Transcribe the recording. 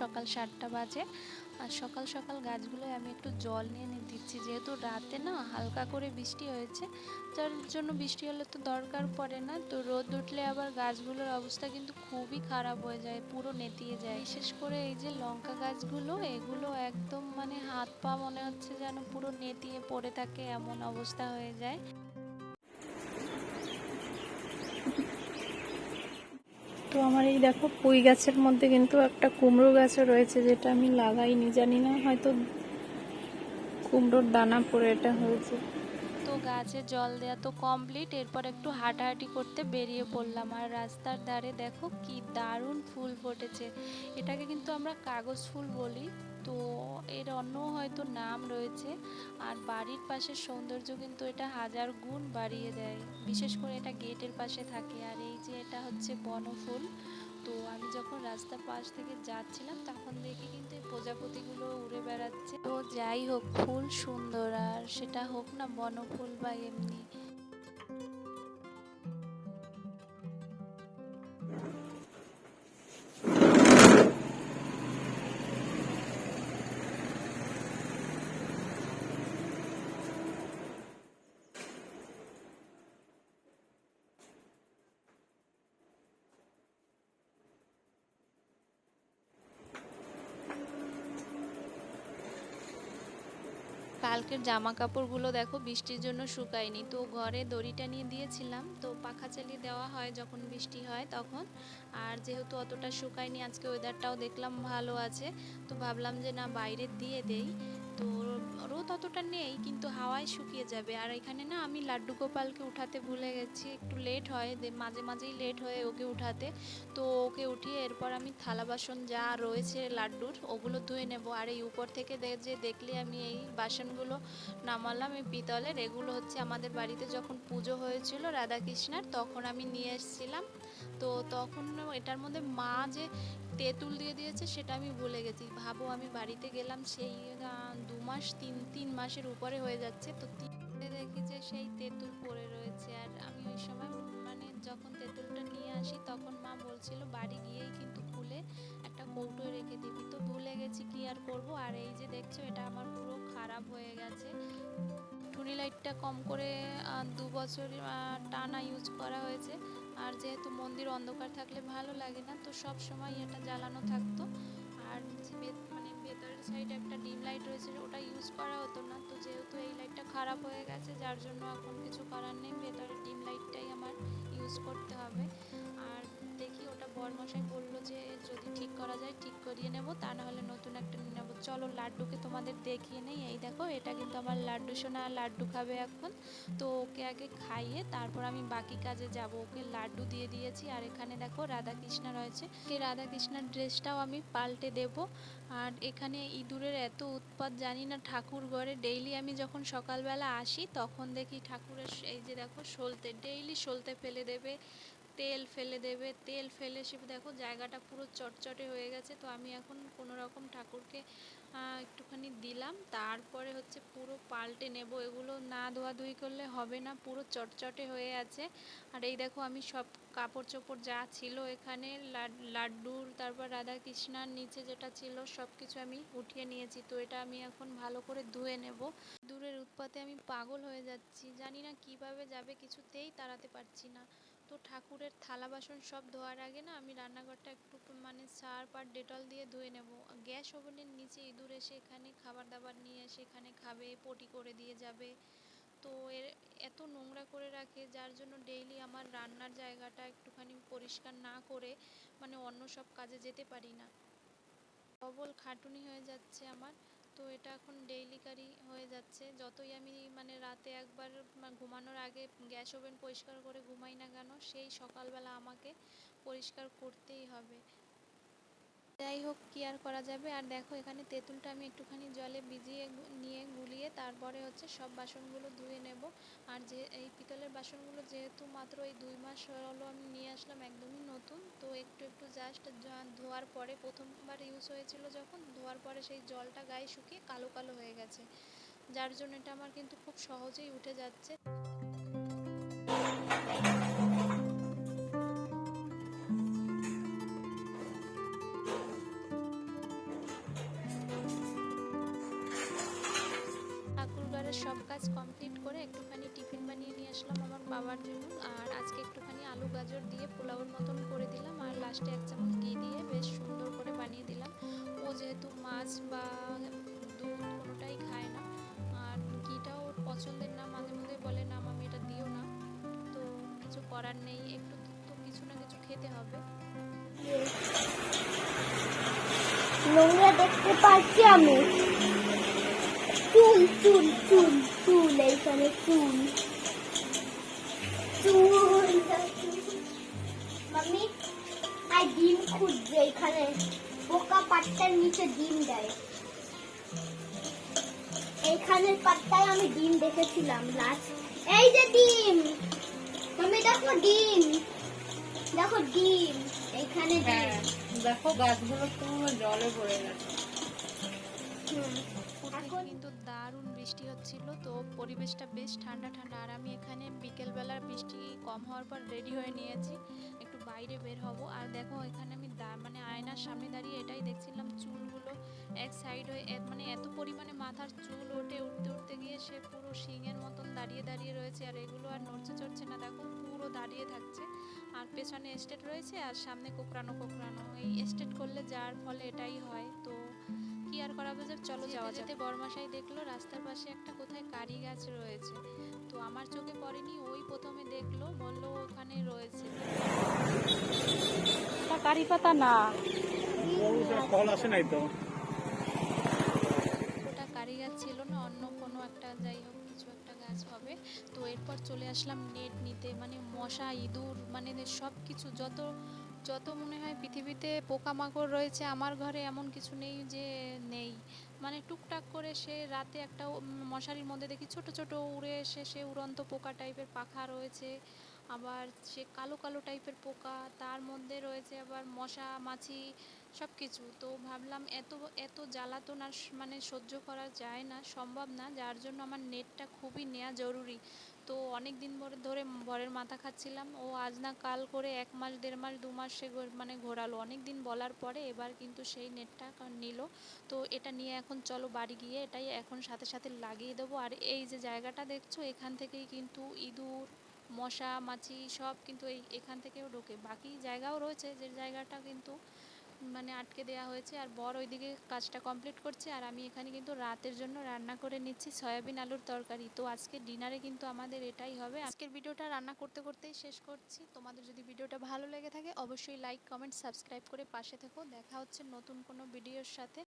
সকাল সাতটা বাজে। আর সকাল সকাল গাছগুলোয় আমি একটু জল নিয়ে নিয়ে দিচ্ছি। যেহেতু রাতে না হালকা করে বৃষ্টি হয়েছে, যার জন্য বৃষ্টি হলে তো দরকার পড়ে না। তো রোদ উঠলে আবার গাছগুলোর অবস্থা কিন্তু খুবই খারাপ হয়ে যায়, পুরো নেতিয়ে যায়। বিশেষ করে এই যে লঙ্কা গাছগুলো, এগুলো একদম মানে হাত পা মনে হচ্ছে যেন পুরো নেতিয়ে পড়ে থাকে, এমন অবস্থা হয়ে যায় তো আমার এই দেখো পুঁই গাছের মধ্যে কিন্তু একটা কুমড়ো গাছও রয়েছে, যেটা আমি লাগাইনি, জানি না, হয়তো কুমড়োর দানা পরে এটা হয়েছে। তো গাছে জল দেওয়া তো কমপ্লিট এরপর একটু হাঁটাহাঁটি করতে বেরিয়ে পড়লাম। আর রাস্তার ধারে দেখো কি দারুণ ফুল ফুটেছে। এটাকে কিন্তু আমরা কাগজ ফুল বলি। তো এর অন্য হয়তো নাম রয়েছে। আর বাড়ির পাশের সৌন্দর্য কিন্তু এটা হাজার গুণ বাড়িয়ে দেয়। বিশেষ করে এটা গেটের পাশে থাকে। আর এই যে এটা হচ্ছে বনফুল, তো আমি যখন রাস্তার পাশ থেকে যাচ্ছিলাম তখন দেখি কিন্তু এই প্রজাপতিগুলো উড়ে বেড়াচ্ছে। তো যাই হোক, ফুল সুন্দর। আর সেটা হোক না বনফুল বা এমনি। কালকের জামা কাপড়গুলো দেখো বৃষ্টির জন্য শুকায়নি। তো ঘরে দড়িটা নিয়ে দিয়েছিলাম। তো পাখা চালিয়ে দেওয়া হয় যখন বৃষ্টি হয় তখন। আর যেহেতু অতটা শুকায়নি, আজকে ওয়েদারটাও দেখলাম ভালো আছে। তো ভাবলাম যে না, বাইরে দিয়ে দেই। তো রোদ অতটা নেই, কিন্তু হাওয়ায় শুকিয়ে যাবে। আর এখানে না আমি লাড্ডু গোপালকে উঠাতে ভুলে গেছি, একটু লেট হয় মাঝে মাঝেই লেট হয় ওকে উঠাতে। তো ওকে উঠিয়ে এরপর আমি থালা বাসন যা রয়েছে লাড্ডুর, ওগুলো ধুয়ে নেব। আর এই উপর থেকে যে দেখলে আমি এই বাসনগুলো নামালাম, এই পিতলের, এগুলো হচ্ছে আমাদের বাড়িতে যখন পুজো হয়েছিল রাধাকৃষ্ণার, তখন আমি নিয়ে এসেছিলাম। তো তখন এটার মধ্যে মা যে তেঁতুল দিয়ে দিয়েছে, সেটা আমি ভুলে গেছি। ভাবো, আমি বাড়িতে গেলাম, সেই দু মাস, তিন তিন মাসের উপরে হয়ে যাচ্ছে। তো দেখি যে সেই তেঁতুল পড়ে রয়েছে। আর আমি ওই সময় মানে যখন তেঁতুলটা নিয়ে আসি, তখন মা বলছিল, বাড়ি গিয়েই কিন্তু খুলে একটা কৌটোয় রেখে দিবি। তো ভুলে গেছি কি আর করব। আর এই যে দেখছ, এটা আমার পুরো খারাপ হয়ে গেছে। টুনি লাইটটা কম করে দু বছর টানা ইউজ করা হয়েছে। আর যেহেতু মন্দির অন্ধকার থাকলে ভালো লাগে না, তো সব সময় এটা জ্বালানো থাকতো। আর মানে ভেতরের সাইডে একটা ডিম লাইট রয়েছে, ওটা ইউজ করা হতো না। তো যেহেতু এই লাইটটা খারাপ হয়ে গেছে, যার জন্য এখন কিছু করার নেই। ভেতরের ডিম লাইটটাই আমার ইউজ করতে হবে। আর বরমশাই বলল যে যদি ঠিক করা যায় ঠিক করিয়ে নেব, তা না হলে নতুন একটা নিয়ে নেব। চলো লাড্ডুকে তোমাদের দেখিয়ে নেই। এই দেখো, এটা কিন্তু আমার লাড্ডু সোনা, লাড্ডু খাবে এখন। তো ওকে আগে খাইয়ে তারপর আমি বাকি কাজে যাব। ওকে লাড্ডু দিয়ে দিয়েছি। আর এখানে দেখো রাধা কৃষ্ণা রয়েছে। এই রাধা কৃষ্ণার ড্রেসটাও আমি পাল্টে দেব। আর এখানে ইঁদুরের এত উৎপাত, জানি না ঠাকুর ঘরে ডেইলি আমি যখন সকালবেলা আসি, তখন দেখি ঠাকুরের এই যে দেখো সলতে, ডেইলি সলতে ফেলে দেবে। তেল ফেলে দেবে, তেল ফেলে সে দেখো জায়গাটা পুরো চটচটে হয়ে গেছে, তো আমি এখন কোনো রকম ঠাকুরকে একটুখানি দিলাম, তারপরে হচ্ছে পুরো পাল্টে নেব, এগুলো না ধোয়াধুয়ি করলে হবে না, পুরো চটচটে হয়ে আছে, আর এই দেখো আমি সব কাপড় চোপড় যা ছিল এখানে, লাড- লাড্ডুর, তারপর রাধা কৃষ্ণার নিচে যেটা ছিল সব কিছু আমি উঠিয়ে নিয়েছি, তো এটা আমি এখন ভালো করে ধুয়ে নেব, দূরের উৎপাতে আমি পাগল হয়ে যাচ্ছি, জানি না কীভাবে যাবে, কিছুতেই তাড়াতে পারছি না তো ঠাকুরের থালা বাসন সব ধোয়ার আগে না আমি রান্নাঘরটা একটু মানে সার্ফ আর ডেটল দিয়ে ধুয়ে নেব। গ্যাস ওভেনের নিচে ইঁদুর এসে এখানে খাবার দাবার নিয়ে এসে এখানে খাবে, পটি করে দিয়ে যাবে। তো এর এত নোংরা করে রাখে, যার জন্য ডেইলি আমার রান্নার জায়গাটা একটুখানি পরিষ্কার না করে মানে অন্য সব কাজে যেতে পারি না। ডবল খাটুনি হয়ে যাচ্ছে আমার। তো এটা এখন ডেইলিকারই হয়ে যাচ্ছে। যতই আমি মানে রাতে একবার ঘুমানোর আগে গ্যাস ওভেন পরিষ্কার করে ঘুমাই না কেন, সেই সকালবেলা আমাকে পরিষ্কার করতেই হবে। যাই হোক, কি আর করা যাবে? আর দেখো, এখানে তেঁতুলটা আমি একটুখানি জলে ভিজিয়ে নিয়ে গুলিয়ে তারপরে হচ্ছে সব বাসনগুলো ধুয়ে নেব। আর যে, এই পিতলের বাসনগুলো যেহেতু মাত্র এই দুই মাস হলো আমি নিয়ে আসলাম, একদমই নতুন। তো একটু একটু জাস্ট ধোয়ার পরে প্রথমবার ইউজ হয়েছিল যখন, ধোয়ার পরে সেই জলটা গায়ে শুকিয়ে কালো কালো হয়ে গেছে। যার জন্য এটা আমার কিন্তু খুব সহজেই উঠে যাচ্ছে। সব কাজ কমপ্লিট করে একটুখানি টিফিন বানিয়ে নিয়ে আসলাম আমার বাবার জন্য। আর আজকে একটুখানি আলু গাজর দিয়ে পোলাওর মতন করে দিলাম। আর লাস্টে এক চামচ ঘি দিয়ে বেশ সুন্দর করে বানিয়ে দিলাম। ও যেহেতু মাছ বা দুধ কোনোটাই খায় না, আর ঘিটাও ওর পছন্দের না, মাঝে মধ্যে বলে, না মামি, এটা দিও না। তো কিছু করার নেই, একটু তো কিছু না কিছু খেতে হবে। নোংরা দেখতে পাচ্ছি আমি। চুল চুল চুল চুল এইখানে চুল চুল মাম্মি আর ডিম খুঁজছে এখানে। পোকা পাট্টার নিচে ডিম দেয়। এইখানের পাট্টায় আমি ডিম দেখেছিলাম লাস্ট এই যে ডিম! মাম্মি দেখো ডিম! দেখো ডিম! এইখানে হ্যাঁ দেখো গাছগুলো পুরো জলে ভরে গেছে। হুম। এখন কিন্তু দারুণ বৃষ্টি হচ্ছিল তো পরিবেশটা বেশ ঠান্ডা ঠান্ডা। আর আমি এখানে বিকেলবেলা বৃষ্টি কম হওয়ার পর রেডি হয়ে নিয়েছি একটু বাইরে বের হব। আর দেখো এখানে আমি মানে আয়নার সামনে দাঁড়িয়ে এটাই দেখছিলাম চুলগুলো এক সাইড হয়ে মানে এত পরিমাণে মাথার চুল ওঠে উঠতে উঠতে গিয়ে সে পুরো শিঙের মতন দাঁড়িয়ে দাঁড়িয়ে রয়েছে। আর এগুলো আর নড়ছে চড়ছে না দেখো পুরো দাঁড়িয়ে থাকছে। আর পেছনে এস্টেট রয়েছে আর সামনে কোকড়ানো কোকড়ানো। এই এস্টেট করলে যার ফলে এটাই হয়। কি আর করা যাবে? চলো যাওয়া যেতে বরমাসাই দেখল রাস্তার পাশে একটা কোথায় কারি গাছ রয়েছে। তো আমার চোখে পড়েনি ওই প্রথমে দেখল বলল ওখানে রয়েছে। কারি পাতা না। ফল আসে নাই তো? ওটা কারি গাছ ছিল না অন্য কোনো একটা যাই হোক কিছু একটা গাছ হবে। তো এরপর চলে আসলাম নেট নিতে। মানে মশা ইঁদুর মানে সব কিছু যত যত মনে হয় পৃথিবীতে পোকামাকড় রয়েছে, আমার ঘরে এমন কিছু নেই যে নেই। মানে টুকটাক করে সে রাতে একটা মশারির মধ্যে দেখি ছোট ছোট উড়ে এসে সে উড়ন্ত পোকা টাইপের পাখা রয়েছে। আবার সে কালো কালো টাইপের পোকা, তার মধ্যে রয়েছে আবার মশা, মাছি সব কিছু তো ভাবলাম এত এত জ্বালাতন আর মানে সহ্য করা যায় না, সম্ভব না। যার জন্য আমার নেটটা খুবই নেওয়া জরুরি। তো অনেক দিন ধরে ধরে বরের মাথা খাচ্ছিলাম। ও আজ না কাল করে এক মাস, দেড় মাস, দু মাস সে মানে ঘোরালো। অনেক দিন বলার পরে এবার কিন্তু সেই নেটটা নিল। তো এটা নিয়ে এখন চলো বাড়ি গিয়ে এটাই এখন সাথে সাথে লাগিয়ে দেবো। আর এই যে জায়গাটা দেখছ, এখান থেকেই কিন্তু ইঁদুর, মশা, মাছি সব কিন্তু এই, এখান থেকেও ঢোকে। বাকি জায়গাও রয়েছে যে জায়গাটা কিন্তু মানে আটকে দেওয়া হয়েছে আর বর ওইদিকে কাজটা কমপ্লিট করছে আর আমি এখানে কিন্তু রাতের জন্য রান্না করে নিচ্ছি সয়াবিন আলুর তরকারি। তো আজকে ডিনারে কিন্তু আমাদের এটাই হবে। আজকের ভিডিওটা রান্না করতে করতেই শেষ করছি। তোমাদের যদি ভিডিওটা ভালো লেগে থাকে, অবশ্যই লাইক কমেন্ট সাবস্ক্রাইব করে পাশে থেকো। দেখা হচ্ছে নতুন কোনো ভিডিওর সাথে।